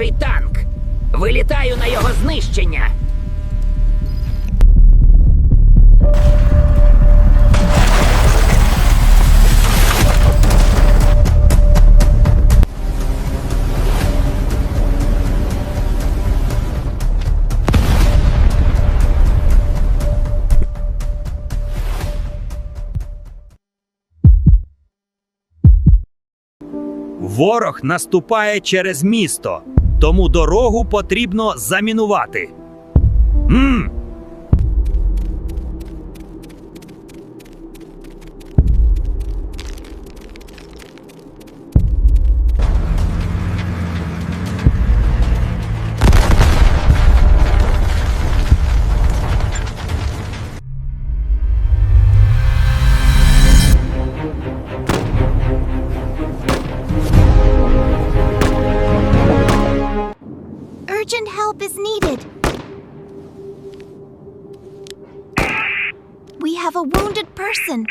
ворожий танк. Вилітаю на його знищення. Ворог наступає через місто, тому дорогу потрібно замінувати. Мм. Urgent help is needed. We have a wounded person.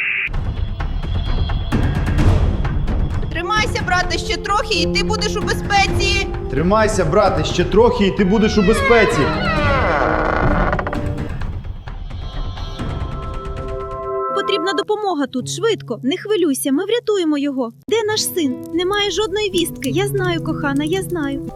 Тримайся, брате, ще трохи, і ти будеш у безпеці. Тримайся, брате, ще трохи, і ти будеш у безпеці. Потрібна допомога тут швидко. Не хвилюйся, ми врятуємо його. Де наш син? Немає жодної вістки. Я знаю, кохана, я знаю.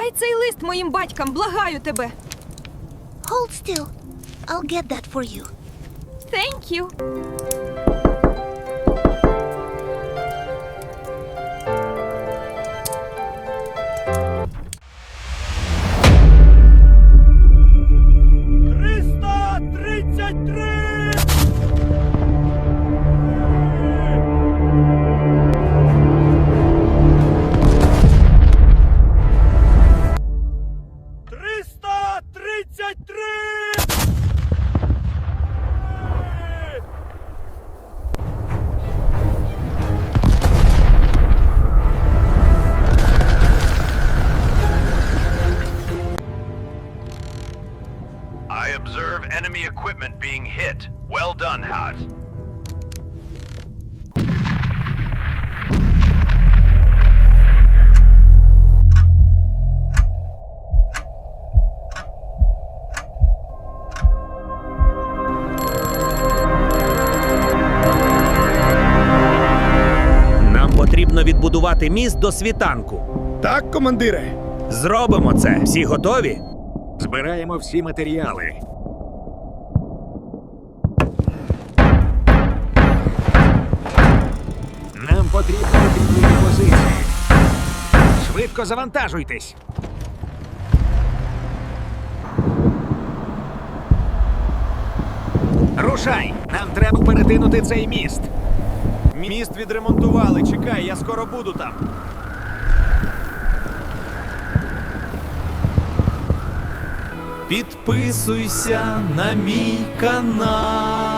Дай цей лист моїм батькам, благаю тебе. Hold still. I'll get that for you. Thank you. Observe enemy equipment being hit. Well done, Hot. Нам потрібно відбудувати міст до світанку. Так, командире. Зробимо це. Всі готові? Збираємо всі матеріали. Потрібно укріпити позиції. Швидко завантажуйтесь. Рушай! Нам треба перетинути цей міст. Міст відремонтували. Чекай, я скоро буду там. Підписуйся на мій канал.